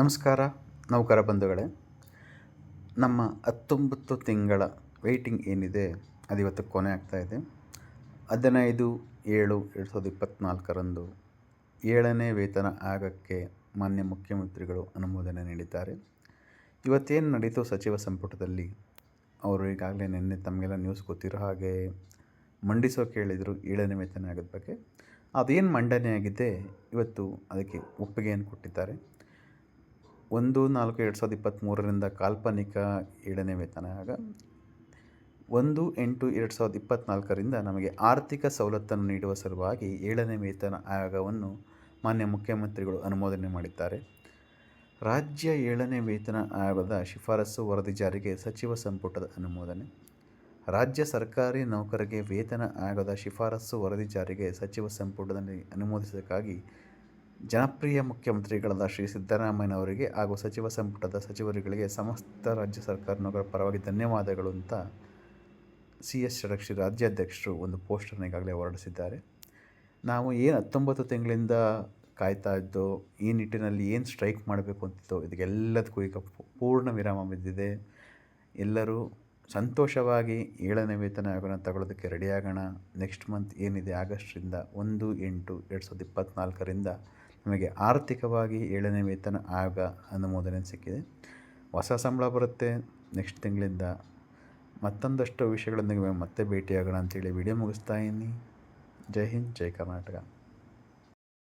ನಮಸ್ಕಾರ, ನೌಕರ ಬಂಧುಗಳೇ. ನಮ್ಮ ಹತ್ತೊಂಬತ್ತು ತಿಂಗಳ ವೆಯ್ಟಿಂಗ್ ಏನಿದೆ ಅದು ಇವತ್ತು ಕೊನೆ ಆಗ್ತಾ ಇದೆ. ಹದಿನೈದು ಏಳು ಎರಡು ಸಾವಿರದ ಇಪ್ಪತ್ತ್ನಾಲ್ಕರಂದು ಏಳನೇ ವೇತನ ಆಗಕ್ಕೆ ಮಾನ್ಯ ಮುಖ್ಯಮಂತ್ರಿಗಳು ಅನುಮೋದನೆ ನೀಡಿದ್ದಾರೆ. ಇವತ್ತೇನು ನಡೀತು ಸಚಿವ ಸಂಪುಟದಲ್ಲಿ, ಅವರು ಈಗಾಗಲೇ ನಿನ್ನೆ ತಮಗೆಲ್ಲ ನ್ಯೂಸ್ ಗೊತ್ತಿರೋ ಹಾಗೆ ಮಂಡಿಸೋಕೆ ಹೇಳಿದರು ಏಳನೇ ವೇತನ ಆಗೋದ ಬಗ್ಗೆ. ಅದೇನು ಮಂಡನೆ ಆಗಿದೆ, ಇವತ್ತು ಅದಕ್ಕೆ ಒಪ್ಪಿಗೆಯನ್ನು ಕೊಟ್ಟಿದ್ದಾರೆ. ಒಂದು ನಾಲ್ಕು ಎರಡು ಸಾವಿರದ ಇಪ್ಪತ್ತ್ಮೂರರಿಂದ ಕಾಲ್ಪನಿಕ ಏಳನೇ ವೇತನ. ಆಯೋಗ ಒಂದು ಎಂಟು ಎರಡು ಸಾವಿರದ ಇಪ್ಪತ್ತ್ನಾಲ್ಕರಿಂದ ನಮಗೆ ಆರ್ಥಿಕ ಸವಲತ್ತನ್ನು ನೀಡುವ ಸಲುವಾಗಿ ಏಳನೇ ವೇತನ ಆಯೋಗವನ್ನು ಮಾನ್ಯ ಮುಖ್ಯಮಂತ್ರಿಗಳು ಅನುಮೋದನೆ ಮಾಡಿದ್ದಾರೆ. ರಾಜ್ಯ ಏಳನೇ ವೇತನ ಆಯೋಗದ ಶಿಫಾರಸು ವರದಿ ಜಾರಿಗೆ ಸಚಿವ ಸಂಪುಟದ ಅನುಮೋದನೆ. ರಾಜ್ಯ ಸರ್ಕಾರಿ ನೌಕರರಿಗೆ ವೇತನ ಆಯೋಗದ ಶಿಫಾರಸು ವರದಿ ಜಾರಿಗೆ ಸಚಿವ ಸಂಪುಟದಲ್ಲಿ ಅನುಮೋದಿಸೋದಕ್ಕಾಗಿ ಜನಪ್ರಿಯ ಮುಖ್ಯಮಂತ್ರಿಗಳಾದ ಶ್ರೀ ಸಿದ್ದರಾಮಯ್ಯನವರಿಗೆ ಹಾಗೂ ಸಚಿವ ಸಂಪುಟದ ಸಚಿವರುಗಳಿಗೆ ಸಮಸ್ತ ರಾಜ್ಯ ಸರ್ಕಾರ ನೌಕರರ ಪರವಾಗಿ ಧನ್ಯವಾದಗಳು ಅಂತ ಸಿ ಎಸ್ ಷಡಕ್ಷಿ ರಾಜ್ಯಾಧ್ಯಕ್ಷರು ಒಂದು ಪೋಸ್ಟರ್ನ ಈಗಾಗಲೇ ಹೊರಡಿಸಿದ್ದಾರೆ. ನಾವು ಏನು ಹತ್ತೊಂಬತ್ತು ತಿಂಗಳಿಂದ ಕಾಯ್ತಾ ಇದ್ದೋ, ಈ ನಿಟ್ಟಿನಲ್ಲಿ ಏನು ಸ್ಟ್ರೈಕ್ ಮಾಡಬೇಕು ಅಂತಿತ್ತೋ ಇದಕ್ಕೆಲ್ಲದಕ್ಕೂ ಈಗ ಪೂರ್ಣ ವಿರಾಮ ಬಿದ್ದಿದೆ. ಎಲ್ಲರೂ ಸಂತೋಷವಾಗಿ ಏಳನೇ ವೇತನ ಆಯೋಗನ ತಗೊಳ್ಳೋದಕ್ಕೆ ರೆಡಿಯಾಗೋಣ ನೆಕ್ಸ್ಟ್ ಮಂತ್ ಏನಿದೆ? ಆಗಸ್ಟ್ರಿಂದ ಒಂದು ಎಂಟು ಎರಡು ಸಾವಿರದ ಇಪ್ಪತ್ತ್ನಾಲ್ಕರಿಂದ ನಮಗೆ ಆರ್ಥಿಕವಾಗಿ ಏಳನೇ ವೇತನ ಆಯೋಗ ಅನುಮೋದನೆ ಸಿಕ್ಕಿದೆ. ಹೊಸ ಸಂಬಳ ಬರುತ್ತೆ ನೆಕ್ಸ್ಟ್ ತಿಂಗಳಿಂದ. ಮತ್ತೊಂದಷ್ಟು ವಿಷಯಗಳೊಂದಿಗೆ ಮತ್ತೆ ಭೇಟಿಯಾಗೋಣ ಅಂತೇಳಿ ವಿಡಿಯೋ ಮುಗಿಸ್ತಾ ಇದ್ದೀನಿ. ಜೈ ಹಿಂದ್, ಜೈ ಕರ್ನಾಟಕ.